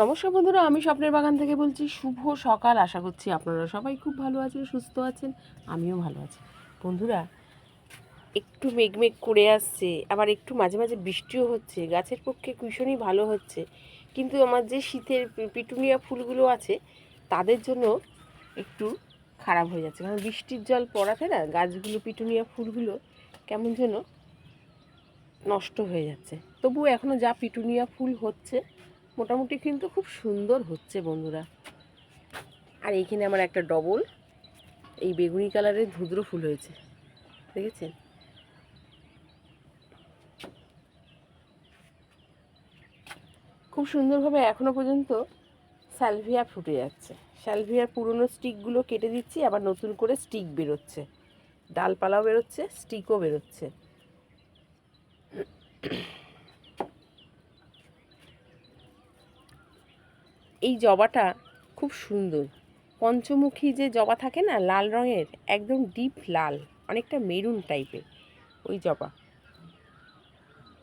নমস্কার বন্ধুরা, আমি স্বপ্নের বাগান থেকে বলছি, শুভ সকাল। আশা করছি আপনারা সবাই খুব ভালো আছেন, সুস্থ আছেন, আমিও ভালো আছি। বন্ধুরা, একটু মেঘমেঘ করে আসছে, আবার একটু মাঝে মাঝে বৃষ্টিও হচ্ছে, গাছের পক্ষে ভীষণই ভালো হচ্ছে। কিন্তু আমার যে শীতের পিটুনিয়া ফুলগুলো আছে, তাদের জন্য একটু খারাপ হয়ে যাচ্ছে। কারণ বৃষ্টির জল পড়াতে না, গাছগুলো, পিটুনিয়া ফুলগুলো কেমন যেন নষ্ট হয়ে যাচ্ছে। তবুও এখনও যা পিটুনিয়া ফুল হচ্ছে মোটামুটি কিন্তু খুব সুন্দর হচ্ছে, বন্ধুরা। আর এইখানে আমার একটা ডবল এই বেগুনি কালারের ধুদ্র ফুল হয়েছে, দেখেছেন? খুব সুন্দরভাবে এখনও পর্যন্ত স্যালভিয়া ফুটে যাচ্ছে। স্যালভিয়ার পুরনো স্টিকগুলো কেটে দিচ্ছি, আবার নতুন করে স্টিক বেরোচ্ছে। ডালপালাও বেরোচ্ছে স্টিকও বেরোচ্ছে। এই জবাটা খুব সুন্দর। পঞ্চমুখী যে জবা থাকে না, লাল রঙের, একদম ডিপ লাল, অনেকটা মেরুন টাইপের ওই জবা।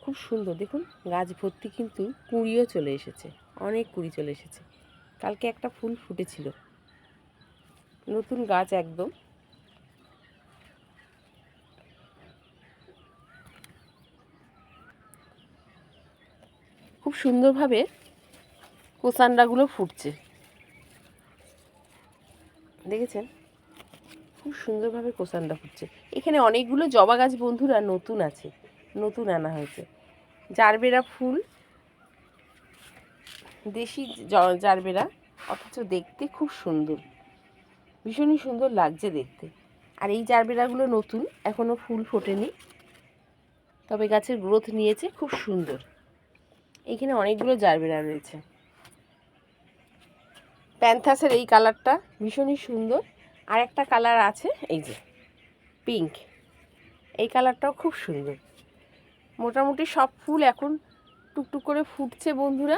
খুব সুন্দর। দেখুন, গাছ ভর্তি কিন্তু কুঁড়িও চলে এসেছে, অনেক কুঁড়ি চলে এসেছে। কালকে একটা ফুল ফুটেছিল। নতুন গাছ একদম। খুব সুন্দরভাবে কোসান্ডাগুলো ফুটছে। দেখেছেন? খুব সুন্দরভাবে কোসান্ডা ফুটছে। এখানে অনেকগুলো জবা গাছ বন্ধুরা নতুন আছে, নতুন আনা হয়েছে। জারবেরা ফুল, দেশি জারবেরা, অথচ দেখতে খুব সুন্দর। ভীষণই সুন্দর লাগছে দেখতে। আর এই জারবেরাগুলো নতুন এখনও ফুল ফোটেনি। তবে গাছের গ্রোথ নিয়েছে, খুব সুন্দর। এখানে অনেকগুলো জারবেরা রয়েছে। প্যান্থাসের এই কালারটা ভীষণই সুন্দর। আর একটা কালার আছে, এই যে পিঙ্ক। এই কালারটাও খুব সুন্দর। মোটামুটি সব ফুল এখন টুকটুক করে ফুটছে বন্ধুরা।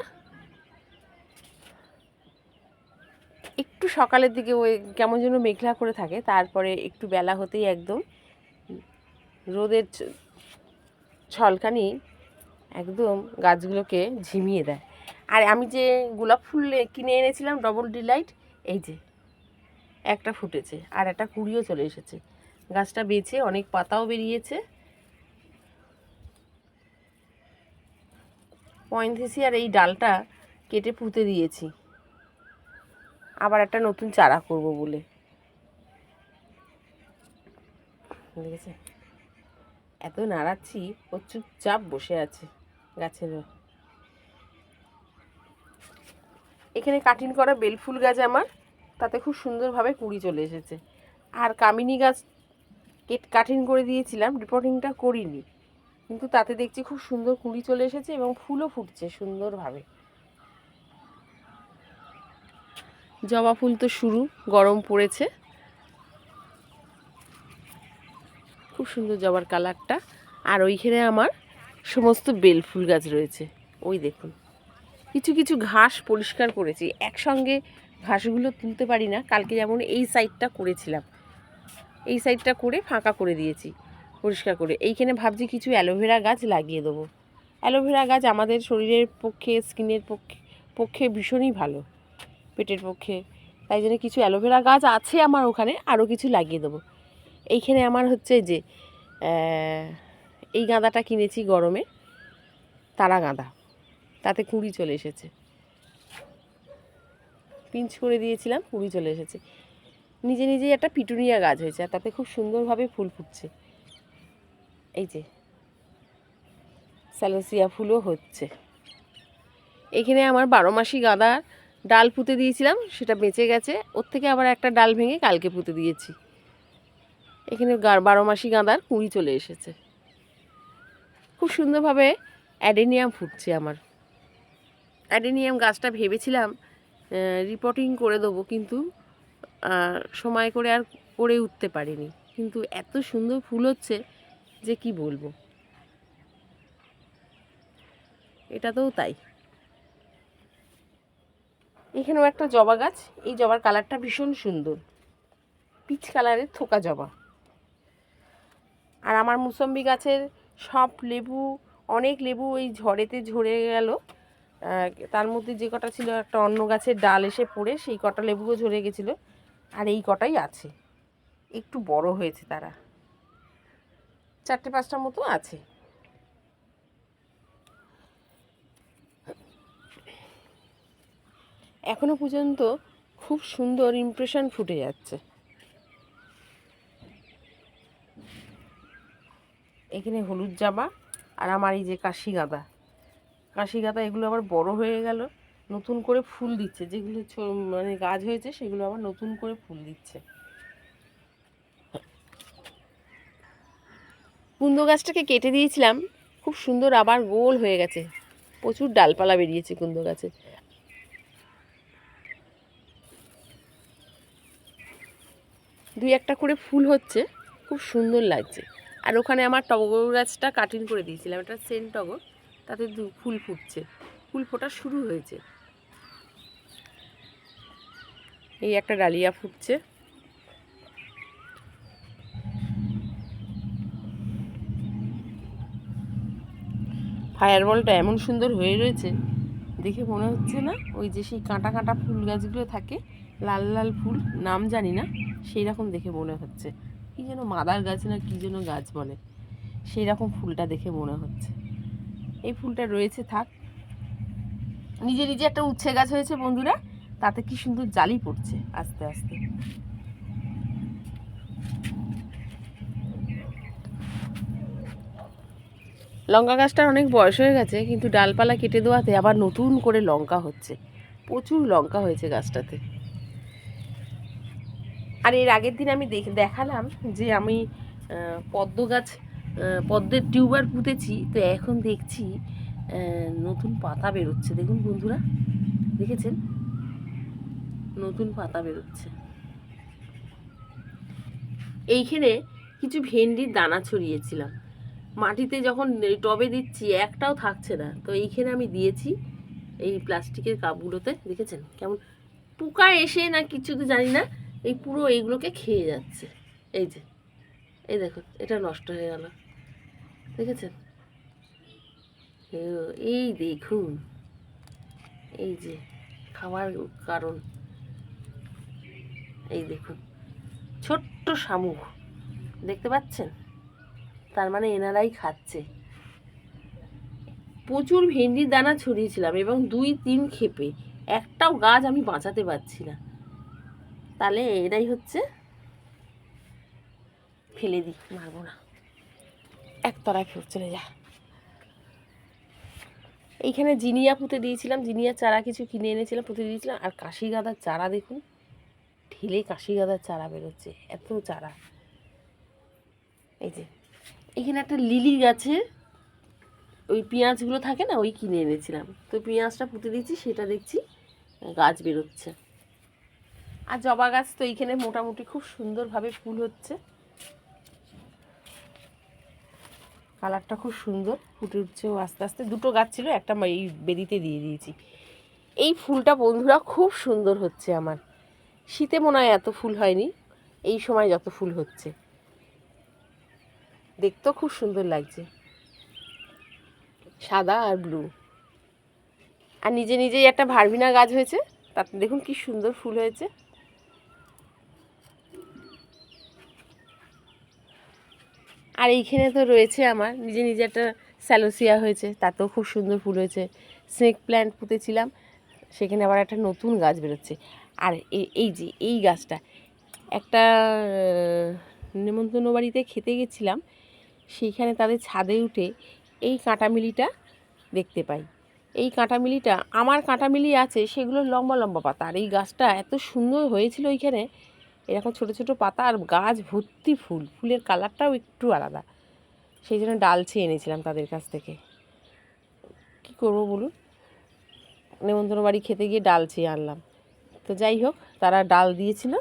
একটু সকালের দিকে ওই কেমন যেন মেঘলা করে থাকে, তারপরে একটু বেলা হতেই একদম রোদের ছলকানি একদম গাছগুলোকে ঝিমিয়ে দেয়। আর আমি যে গোলাপ ফুল কিনে এনেছিলাম ডবল ডিলাইট এই যে, একটা ফুটেছে আর একটা কুড়িও চলে এসেছে। গাছটা বেঁচে অনেক পাতাও বেরিয়েছে। পয়েন্থেসি আর এই ডালটা কেটে পুঁতে দিয়েছি। আবার একটা নতুন চারা করব বলে। এত নাড়াচ্ছি ও চুপচাপ বসে আছে গাছের। এখানে কাটিং করা বেলফুল গাছ আমার, তাতে খুব সুন্দরভাবে কুড়ি চলে এসেছে। আর কামিনী গাছ কেট, কাটিং করে দিয়েছিলাম, রিপোর্টিংটা করিনি। কিন্তু তাতে দেখছি খুব সুন্দর কুড়ি চলে এসেছে এবং ফুলও ফুটছে সুন্দরভাবে। জবা ফুল তো শুরু, গরম পড়েছে। খুব সুন্দর জবার কালারটা। আর ওইখানে আমার সমস্ত বেল ফুল গাছ রয়েছে। ওই দেখুন। কিছু কিছু ঘাস পরিষ্কার করেছি। একসঙ্গে ঘাসগুলো তুলতে পারি না। কালকে যেমন এই সাইডটা করেছিলাম। এই সাইডটা করে ফাঁকা করে দিয়েছি, পরিষ্কার করে। এইখানে ভাবছি কিছু অ্যালোভেরা গাছ লাগিয়ে দেবো। অ্যালোভেরা গাছ আমাদের শরীরের পক্ষে, স্কিনের পক্ষে পক্ষে ভীষণই ভালো, পেটের পক্ষে। তাই জন্য কিছু অ্যালোভেরা গাছ আছে আমার ওখানে, আরও কিছু লাগিয়ে দেবো। এইখানে আমার হচ্ছে যে এই গাঁদাটা কিনেছি গরমে, তারা গাঁদা। তাতে কুড়ি চলে এসেছে। পিঞ্চ করে দিয়েছিলাম, কুড়ি চলে এসেছে। নিজে নিজেই একটা পিটুনিয়া গাছ হয়েছে আর তাতে খুব সুন্দরভাবে ফুল ফুটছে। এই যে স্যালোসিয়া ফুলও হচ্ছে। এখানে আমার বারো মাসি গাঁদা ডাল পুঁতে দিয়েছিলাম, সেটা বেঁচে গেছে। ওর থেকে আবার একটা ডাল ভেঙে কালকে পুঁতে দিয়েছি। এখানে বারো মাসি গাঁদার কুঁড়ি চলে এসেছে। খুব সুন্দরভাবে অ্যাডেনিয়াম ফুটছে আমার। অ্যাডেনিয়াম গাছটা ভেবেছিলাম রিপোর্টিং করে দেবো, কিন্তু সময় করে আর করে উঠতে পারিনি। কিন্তু এত সুন্দর ফুল হচ্ছে যে কি বলব। এটা এটাতেও তাই। এখানেও একটা জবা গাছ, এই জবার কালারটা ভীষণ সুন্দর। পিচ কালারের থোকা জবা। আর আমার মুসম্বি গাছের সব লেবু, অনেক লেবু ওই ঝড়েতে ঝরে গেল। তার মধ্যে যে কটা ছিল একটা অন্য গাছের ডাল এসে পড়ে, সেই কটা লেবুও ঝরে গেছিল। আর এই কটাই আছে। একটু বড় হয়েছে তারা। চারটে পাঁচটার মতো আছে। এখনও পর্যন্ত খুব সুন্দর ইমপ্রেশন ফুটে যাচ্ছে। এখানে হলুদ জামা আর আমার এই যে কাশি গাঁদা। কাশি গাঁদা এগুলো আবার বড় হয়ে গেল, নতুন করে ফুল দিচ্ছে। যেগুলো মানে গাছ হয়েছে, সেগুলো আবার নতুন করে ফুল দিচ্ছে। কুন্দ গাছটাকে কেটে দিয়েছিলাম, খুব সুন্দর আবার গোল হয়ে গেছে। প্রচুর ডালপালা বেরিয়েছে কুন্দ গাছে। দুই একটা করে ফুল হচ্ছে, খুব সুন্দর লাগছে। আর ওখানে আমার টগর গাছটা কাটিং করে দিয়েছিলাম, এটা সেন্ট টগর। তাতে দু ফুল ফুটছে। ফুল ফোটা শুরু হয়েছে। এই একটা ডালিয়া ফুটছে। ফায়ার বলটা এমন সুন্দর হয়ে রয়েছে, দেখে মনে হচ্ছে না ওই যে সেই কাঁটা কাঁটা ফুল গাছগুলো থাকে, লাল লাল ফুল, নাম জানি না সেই রকম দেখে মনে হচ্ছে। কি যেন মাদার গাছ না কি যেন গাছ বলে সেই রকম ফুলটা দেখে মনে হচ্ছে। এই ফুলটা রয়েছে, থাক। নিজে নিজে একটা উচ্ছে গাছ হয়েছে বন্ধুরা, তাতে কি সুন্দর জালি পড়ছে আস্তে আস্তে। লঙ্কা গাছটার অনেক বয়স হয়ে গেছে, কিন্তু ডালপালা কেটে দেওয়াতে আবার নতুন করে লঙ্কা হচ্ছে। প্রচুর লঙ্কা হয়েছে গাছটাতে। আর এর আগের দিন আমি দেখ, দেখালাম যে আমি পদ্ম গাছ পদ্মের টিউবার পুঁতেছি, তো এখন দেখছি নতুন পাতা বেরোচ্ছে। দেখুন বন্ধুরা, দেখেছেন? নতুন পাতা বেরোচ্ছে। এইখানে কিছু ভেন্ডির দানা ছড়িয়েছিলাম। মাটিতে যখন টবে দিচ্ছি, একটাও থাকছে না। তো এইখানে আমি দিয়েছি এই প্লাস্টিকের কাপগুলোতে, দেখেছেন? কেমন পোকা এসে না কিছু তো জানি না, এই পুরো এইগুলোকে খেয়ে যাচ্ছে। এই যে, এই দেখুন, এটা নষ্ট হয়ে গেল। দেখেছেন? এই দেখুন। এই যে, খাওয়ার কারণ। এই দেখুন, ছোট্ট শামুক। দেখতে পাচ্ছেন? তার মানে এনারাই খাচ্ছে। প্রচুর ভেন্ডির দানা ছড়িয়েছিলাম এবং দুই তিন খেপে। একটাও গাছ আমি বাঁচাতে পারছি না। তাহলে এটাই হচ্ছে। ফেলে দিই, মারবো না। একতলায় ফের চলে যা। এইখানে জিনিয়া পুঁতে দিয়েছিলাম, জিনিয়া চারা কিছু কিনে এনেছিলাম, পুঁতে দিয়েছিলাম। আর কাশি গাঁদার চারা দেখুন, ঢেলে কাশি গাঁদার চারা বেরোচ্ছে, এত চারা। এই যে, এখানে একটা লিলি গাছের ওই পেঁয়াজগুলো থাকে না, ওই কিনে এনেছিলাম। তো পেঁয়াজটা পুঁতে দিয়েছি, সেটা দেখছি গাছ বেরোচ্ছে। আর জবা গাছ তো এইখানে মোটামুটি খুব সুন্দরভাবে ফুল হচ্ছে। কালারটা খুব সুন্দর, ফুটে উঠছে আস্তে আস্তে। দুটো গাছ ছিল, একটা এই বেদিতে দিয়ে দিয়েছি। এই ফুলটা বন্ধুরা খুব সুন্দর হচ্ছে আমার। শীতে মনে হয় এত ফুল হয়নি, এই সময় যত ফুল হচ্ছে। দেখতেও খুব সুন্দর লাগছে। সাদা আর ব্লু। আর নিজে নিজেই একটা ভারবিনা গাছ হয়েছে, তাতে দেখুন কি সুন্দর ফুল হয়েছে। আর এইখানে তো রয়েছে আমার, নিজে নিজে একটা স্যালোসিয়া হয়েছে, তাতেও খুব সুন্দর ফুল হয়েছে। স্নেক প্ল্যান্ট পুঁতেছিলাম, সেখানে আবার একটা নতুন গাছ বেরোচ্ছে। আর এই যে, এই গাছটা, একটা নেমন্তন্ন বাড়িতে খেতে গেছিলাম, সেইখানে তাদের ছাদে উঠে এই কাঁটামিলিটা দেখতে পাই। এই কাঁটামিলিটা, আমার কাঁটামিলি আছে, সেগুলো লম্বা লম্বা পাতা, আর এই গাছটা এত সুন্দর হয়েছিল ওইখানে এরকম ছোট ছোট পাতা আর গাছ ভর্তি ফুল। ফুলের কালারটাও একটু আলাদা। সেই জন্য ডাল ডালছে এনেছিলাম তাদের কাছ থেকে। কি করব বলুন? নেমন্তন্ন বাড়ি খেতে গিয়ে ডাল চেয়ে আনলাম। তো যাই হোক, তারা ডাল দিয়েছিল।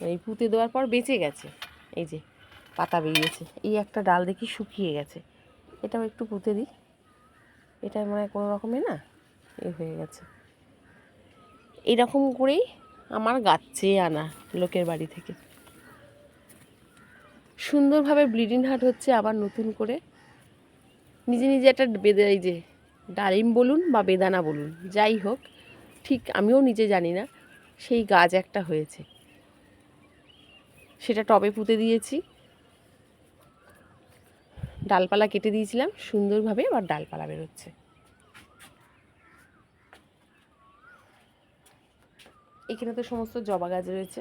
এই পুঁতে দেওয়ার পর বেঁচে গেছে। এই যে, পাতা বেরিয়েছে। এই একটা ডাল দেখি শুকিয়ে গেছে। এটাও একটু পুঁতে দিই। এটা মানে কোনো রকমে না এ হয়ে গেছে। এইরকম করেই আমার গাছ চেয়ে আনা লোকের বাড়ি থেকে। সুন্দরভাবে ব্লিডিং হার্ট হচ্ছে আবার নতুন করে। নিজে নিজে একটা বেঁধে এই যে ডালিম বলুন বা বেদানা বলুন, যাই হোক, ঠিক আমিও নিজে জানি না, সেই গাছ একটা হয়েছে। সেটা টবে পুঁতে দিয়েছি। ডালপালা কেটে দিয়েছিলাম, সুন্দরভাবে আবার ডালপালা বেরোচ্ছে। এখানে তো সমস্ত জবা গাছ রয়েছে।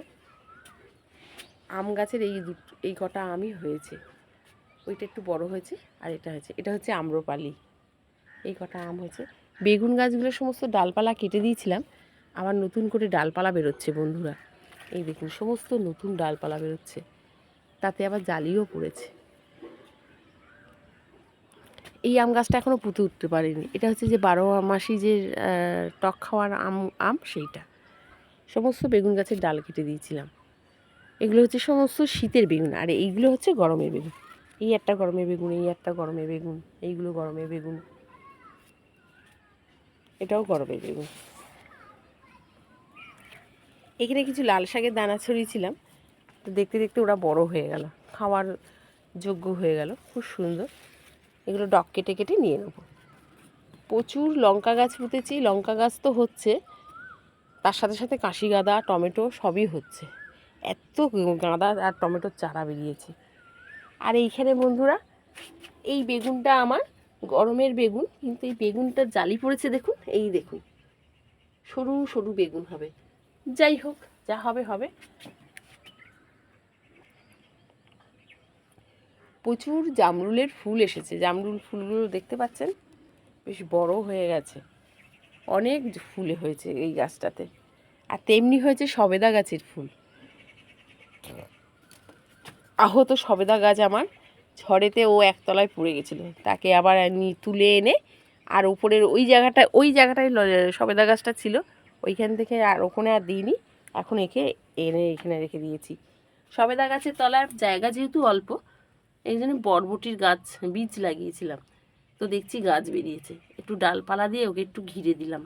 আম গাছের এই দুটো, এই কটা আমই হয়েছে। ওইটা একটু বড় হয়েছে আর এটা হয়েছে। এটা হচ্ছে আম্রপালি। এই কটা আম হয়েছে। বেগুন গাছগুলো সমস্ত ডালপালা কেটে দিয়েছিলাম। আবার নতুন করে ডালপালা বেরোচ্ছে বন্ধুরা। এই দেখুন, সমস্ত নতুন ডালপালা বেরোচ্ছে। তাতে আবার জালিও পড়েছে। এই আম গাছটা এখনও পুঁতে উঠতে পারেনি। এটা হচ্ছে যে বারো মাসি যে টক খাওয়ার আম আম সেইটা। সমস্ত বেগুন গাছের ডাল কেটে দিয়েছিলাম। এগুলো হচ্ছে সমস্ত শীতের বেগুন, আর এইগুলো হচ্ছে গরমের বেগুন। এই একটা গরমের বেগুন, এই একটা গরমের বেগুন, এইগুলো গরমের বেগুন। এটাও গরমের বেগুন। এখানে কিছু লাল শাকের দানা ছড়িয়েছিলাম। তো দেখতে দেখতে ওরা বড় হয়ে গেল, খাওয়ার যোগ্য হয়ে গেল, খুব সুন্দর। এগুলো ডক কেটে কেটে নিয়ে নেব। প্রচুর লঙ্কা গাছ পুঁতেছি, লঙ্কা গাছ তো হচ্ছে তার সাথে সাথে কাশি গাঁদা, টমেটো সবই হচ্ছে। এত গাঁদা আর টমেটোর চারা বেরিয়েছে। আর এইখানে বন্ধুরা, এই বেগুনটা আমার গরমের বেগুন, কিন্তু এই বেগুনটা জালি পড়েছে দেখুন, এই দেখুন। সরু সরু বেগুন হবে। যাই হোক, যা হবে হবে। প্রচুর জামরুলের ফুল এসেছে। জামরুল ফুলগুলো দেখতে পাচ্ছেন? বেশ বড় হয়ে গেছে। অনেক ফুলে হয়েছে এই গাছটাতে। আর তেমনি হয়েছে সবেদা গাছের ফুল। আহত সবেদা গাছ আমার, ঝড়েতে ও একতলায় পড়ে গেছিল। তাকে আবার তুলে এনে আর উপরের ওই জায়গাটা, ওই জায়গাটায় সবেদা গাছটা ছিল। ওইখান থেকে আর ওখানে আর দিইনি। এখন একে এনে এখানে রেখে দিয়েছি। সবেদা গাছের তলার জায়গা যেহেতু অল্প, এই জন্য বরবটির গাছ, বীজ লাগিয়েছিলাম। তো দেখছি গাছ বেরিয়েছে। একটু ডালপালা দিয়ে ওকে একটু ঘিরে দিলাম।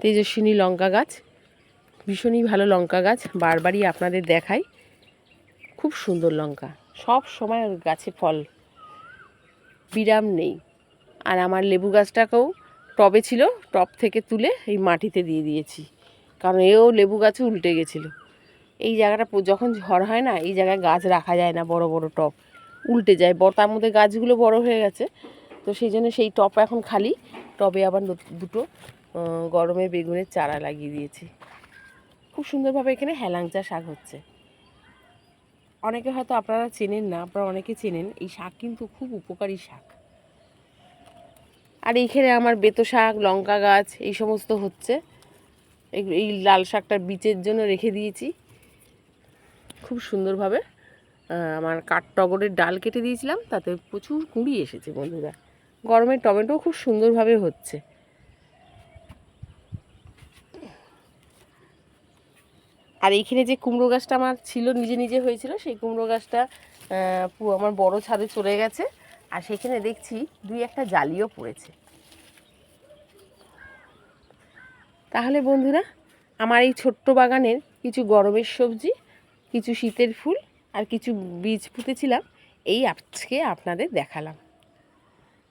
তেজস্বিনী লঙ্কা গাছ, ভীষণই ভালো লঙ্কা গাছ, বারবারই আপনাদের দেখাই। খুব সুন্দর লঙ্কা। সব সময় ওর গাছে ফল। বিরাম নেই। আর আমার লেবু গাছটাকেও টবে ছিল, টব থেকে তুলে এই মাটিতে দিয়ে দিয়েছি। কারণ এও লেবু গাছে উল্টে গেছিল। এই জায়গাটা যখন ঝড় হয় না, এই জায়গায় গাছ রাখা যায় না বড় বড় টব উল্টে যায়। তার মধ্যে গাছগুলো বড় হয়ে গেছে। তো সেই জন্য সেই টব এখন খালি। টবে আবার দুটো গরমে বেগুনের চারা লাগিয়ে দিয়েছি। খুব সুন্দরভাবে এখানে হেলাংচা শাক হচ্ছে। অনেকে হয়তো আপনারা চেনেন না, আপনারা অনেকে চেনেন, এই শাক কিন্তু খুব উপকারী শাক। আর এইখানে আমার বেতো শাক, লঙ্কা গাছ, এই সমস্ত হচ্ছে। এই- এই লাল শাকটার বীজের জন্য রেখে দিয়েছি। খুব সুন্দরভাবে আমার কাঠ টগরের ডাল কেটে দিয়েছিলাম, তাতে প্রচুর কুঁড়ি এসেছে বন্ধুরা। গরমের টমেটো খুব সুন্দরভাবে হচ্ছে। আর এইখানে যে কুমড়ো গাছটা আমার ছিল, নিজে নিজে হয়েছিল, সেই কুমড়ো গাছটা আমার বড় ছাদে চলে গেছে। আর সেখানে দেখছি দুই একটা জালিও পড়েছে। তাহলে বন্ধুরা, আমার এই ছোট্ট বাগানের কিছু গরমের সবজি কিছু শীতের ফুল আর কিছু বীজ পুঁতেছিলাম এই আজকে আপনাদের দেখালাম।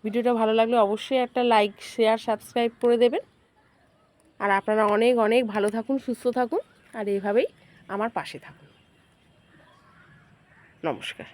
ভিডিওটা ভালো লাগলে অবশ্যই একটা লাইক, শেয়ার, সাবস্ক্রাইব করে দেবেন। আর আপনারা অনেক অনেক ভালো থাকুন, সুস্থ থাকুন, আর এইভাবেই আমার পাশে থাকুন। নমস্কার।